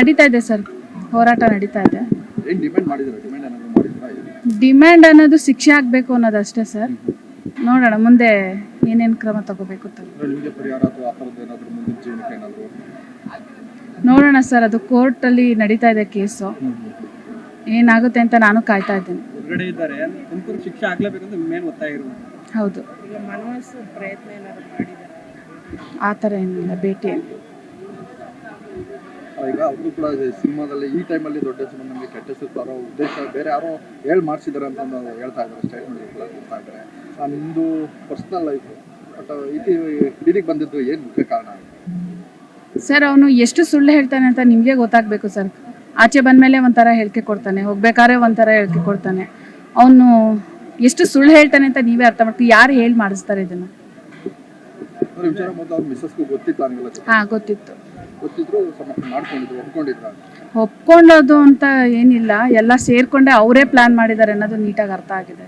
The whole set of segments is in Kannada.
ನಡೀತಾ ಇದೆ ಸರ್. ಹೋರಾಟ ನಡೀತಾ ಇದೆ. ಡಿಮ್ಯಾಂಡ್ ಮಾಡಿದ್ರು ಶಿಕ್ಷೆ ಆಗ್ಬೇಕು? ಅನ್ನೋದು ಶಿಕ್ಷೆ ಆಗಬೇಕು ಅನ್ನೋದಷ್ಟೇ ಸರ್. ನೋಡೋಣ ಮುಂದೆ ಏನೇನು ಕ್ರಮ ತಗೋಬೇಕು ಅಂತ. ನೋಡೋಣ ಸರ್ ಅದು ಕೋರ್ಟಲ್ಲಿ ನಡೀತಾ ಇದೆ ಕೇಸು. ಏನಾಗುತ್ತೆ ಅಂತ ನಾನು ಕಾಯ್ತಾ ಇದ್ದೀನಿ. ಹೌದು. ಆ ಥರ ಏನಿಲ್ಲ ಭೇಟಿ ಏನು ಈಗ ಅವರು ಕೂಡ ಸಿನಿಮಾದಲ್ಲಿ ಈ ಟೈಮಲ್ಲಿ ದೊಡ್ಡ ಹೆಸರು ನಮಗೆ ಕೆಟ್ಟ ಹೆಸರು ತರೋ ಉದ್ದೇಶ. ಬೇರೆ ಯಾರೋ ಹೇಳಿ ಮಾಡಿಸಿದ್ದಾರೆ ಅಂತ ಒಂದು ಹೇಳ್ತಾ ಇದ್ದಾರೆ ಸ್ಟೇಟ್ಮೆಂಟ್ ಕೂಡ ಕೊಡ್ತಾ ಇದ್ದಾರೆ. ನಿಮ್ಮದು ಪರ್ಸ್ನಲ್ ಲೈಫ್ ಬಟ್ ಇದು ಇದಕ್ಕೆ ಬಂದಿದ್ದು ಏನು ಮುಖ್ಯ ಕಾರಣ? ಸರ್ ಅವನು ಎಷ್ಟು ಸುಳ್ಳು ಹೇಳ್ತಾನೆ ಅಂತ ನಿಮಗೆ ಗೊತ್ತಾಗಬೇಕು ಸರ್. ಆಚೆ ಬಂದಮೇಲೆ ಒಂಥರ ಹೇಳಿಕೆ ಕೊಡ್ತಾನೆ ಹೋಗ್ಬೇಕಾದ್ರೆ ಒಂಥರ ಹೇಳಿಕೆ ಕೊಡ್ತಾನೆ. ಅವನು ಎಷ್ಟು ಸುಳ್ಳು ಹೇಳ್ತಾನೆ ಅಂತ ನೀವೇ ಅರ್ಥ ಮಾಡ್ತೀವಿ ಯಾರು ಹೇಳಿ ಮಾಡಿಸ್ತಾರೆ ಇದನ್ನು? ಹಾಂ ಗೊತ್ತಿತ್ತು. ಗೊತ್ತಿದ್ರು ಸಮರ್ಥನೆ ಮಾಡ್ಕೊಂಡಿದ್ರು ಒಪ್ಕೊಂಡಿದ್ರ ಒಪ್ಕೊಳ್ಳೋದು ಅಂತ ಏನಿಲ್ಲ ಎಲ್ಲ ಸೇರ್ಕೊಂಡೆ ಅವರೇ ಪ್ಲಾನ್ ಮಾಡಿದ್ದಾರೆ ಅನ್ನೋದು ನೀಟಾಗಿ ಅರ್ಥ ಆಗಿದೆ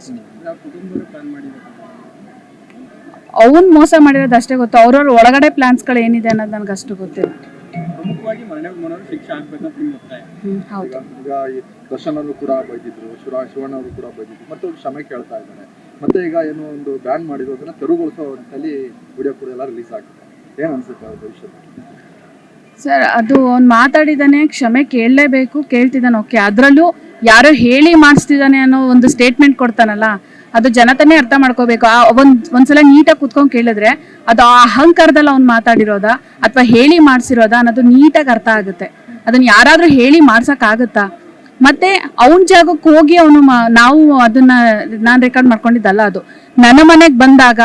ಅವನ್ ಮೋಸ ಮಾಡಿರೋದು ಅಷ್ಟೇ ಗೊತ್ತು. ಅವ್ರವ್ರ ಒಳಗಡೆ ಪ್ಲಾನ್ಸ್ಗಳು ಏನಿದೆ ಅನ್ನೋದು ನನಗೆ ಅಷ್ಟು ಗೊತ್ತಿಲ್ಲ. ಪ್ರಮುಖವಾಗಿ ಮನೆ ಮನೋರು ಶಿಕ್ಷೆ ಆಗ್ಬೇಕಂತ ನಿಮ್ಮ ಒತ್ತಾಯ ಹೌದು. ಈಗ ಈ ದರ್ಶನ್ ಅವರು ಕೂಡ ಬೈದಿದ್ರು ಶಿವ ಶಿವಣ್ಣ ಅವರು ಕೂಡ ಬೈದಿದ್ರು ಮತ್ತೆ ಅವ್ರು ಕ್ಷಮೆ ಕೇಳ್ತಾ ಇದ್ದಾರೆ. ಮತ್ತೆ ಈಗ ಏನೋ ಒಂದು ಬ್ಯಾನ್ ಮಾಡಿರೋದನ್ನ ತೆರವುಗೊಳಿಸೋ ನಿಟ್ಟಿನಲ್ಲಿ ವಿಡಿಯೋ ಕೂಡ ಎಲ್ಲ ರಿಲೀಸ್ ಆಗಿದೆ ಏನು ಅನ್ಸುತ್ತೆ ಅವ್ರ ಭವಿಷ್ಯದ ಸರ್ ಅದು ಅವ್ನು ಮಾತಾಡಿದಾನೆ ಕ್ಷಮೆ ಕೇಳಲೇಬೇಕು. ಕೇಳ್ತಿದ್ದಾನೆ. ಓಕೆ ಅದರಲ್ಲೂ ಯಾರೋ ಹೇಳಿ ಮಾಡಿಸ್ತಿದ್ದಾನೆ ಅನ್ನೋ ಒಂದು ಸ್ಟೇಟ್ಮೆಂಟ್ ಕೊಡ್ತಾನಲ್ಲ, ಅದು ಜನತನೇ ಅರ್ಥ ಮಾಡ್ಕೋಬೇಕು. ಆ ಒಂದ್, ಒಂದ್ಸಲ ನೀಟಾಗಿ ಕುತ್ಕೊಂಡು ಕೇಳಿದ್ರೆ ಅದು ಆ ಅಹಂಕಾರದಲ್ಲಿ ಅವ್ನು ಮಾತಾಡಿರೋದಾ, ಅಥವಾ ಹೇಳಿ ಮಾಡಿಸಿರೋದ ಅನ್ನೋದು ನೀಟಾಗಿ ಅರ್ಥ ಆಗುತ್ತೆ. ಅದನ್ನ ಯಾರಾದ್ರೂ ಹೇಳಿ ಮಾಡ್ಸೋಕ್ಕಾಗತ್ತಾ? ಮತ್ತೆ ಅವನ ಜಾಗಕ್ಕೆ ಹೋಗಿ ಅವನು ನಾವು ಅದನ್ನ ನಾನು ರೆಕಾರ್ಡ್ ಮಾಡ್ಕೊಂಡಿದ್ದಲ್ಲ ಅದು. ನನ್ನ ಮನೆಗೆ ಬಂದಾಗ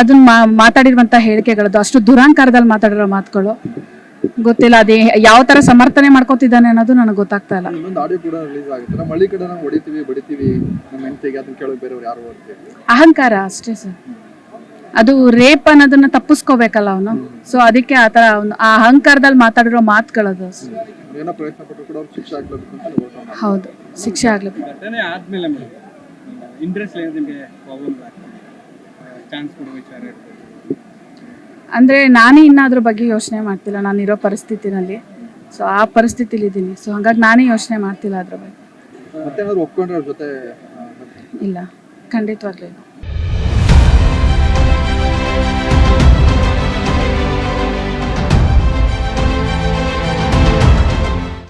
ಅದನ್ನ ಮಾತಾಡಿರುವಂತ ಹೇಳಿಕೆಗಳದ್ದು ಅಷ್ಟು ದುರಾಂಕಾರದಲ್ಲಿ ಮಾತಾಡಿರೋ ಮಾತುಗಳು. ಗೊತ್ತಿಲ್ಲ ಅದೇ ಯಾವ ತರ ಸಮರ್ಥನೆ ಮಾಡ್ಕೋತಿದ್ದಾನೆ ಅನ್ನೋದು ನನಗೆ ಗೊತ್ತಾಗ್ತಾ ಇಲ್ಲ. ಇನ್ನೊಂದು ಆಡಿಯೋ ಕೂಡ ರಿಲೀಸ್ ಆಗುತ್ತೆ. ನಮ್ಮ ಹಳ್ಳಿ ಕಡೆ ನಾವು ಹೊಡಿತೀವಿ ಬಡಿತೀವಿ ನಮ್ಮ ಹೆಂಡತಿಗೆ ಅದನ್ನ ಕೇಳೋಕೆ ಬೇರೆಯವ್ರು ಯಾರು ಅಂತ ಹೇಳಿ. ಅಹಂಕಾರ ಅಷ್ಟೇ ಸರ್. ಅದು ರೇಪ್ ಅನ್ನೋದನ್ನ ತಪ್ಪಿಸ್ಕೋಬೇಕಲ್ಲ ಅವನು. ಸೊ ಅದಕ್ಕೆ ಆ ತರ ಅವ್ನು ಆ ಅಹಂಕಾರದಲ್ಲಿ ಮಾತಾಡಿರೋ ಮಾತುಗಳದು ಏನೋ ಪ್ರಯತ್ನ ಪಟ್ಟರು ಕೂಡ ಅವ್ರು ಶಿಕ್ಷೆ ಆಗ್ಲೇಬೇಕು ಅಂತ ನೀವು ಹೋರಾಟ ಮಾಡಿ ಹೌದು ಶಿಕ್ಷೆ ಆಗ್ಲೇಬೇಕು. ಘಟನೆ ಆದ್ಮೇಲೆ ಮೇಡಮ್ ಇಂಟ್ರೆಸ್ಟ್ ನಿಮಗೆ ಪ್ರಾಬ್ಲಮ್ ಆಗ್ತದೆ ಚಾನ್ಸ್ ಕೊಡೋ ವಿಚಾರ ಇರ್ತದೆ ಅಂದ್ರೆ ನಾನೇ ಇನ್ನ ಅದ್ರ ಬಗ್ಗೆ ಯೋಚನೆ ಮಾಡ್ತಿಲ್ಲ. ನಾನು ಇರೋ ಪರಿಸ್ಥಿತಿನಲ್ಲಿ. ಸೊ ಆ ಪರಿಸ್ಥಿತಿಲಿ ಇದ್ದೀನಿ. ಸೊ ಹಂಗಾಗಿ ನಾನೇ ಯೋಚನೆ ಮಾಡ್ತಿಲ್ಲ ಅದ್ರ ಬಗ್ಗೆ. ಇಲ್ಲ. ಖಂಡಿತವಾಗ್ಲೂ ಇಲ್ಲ.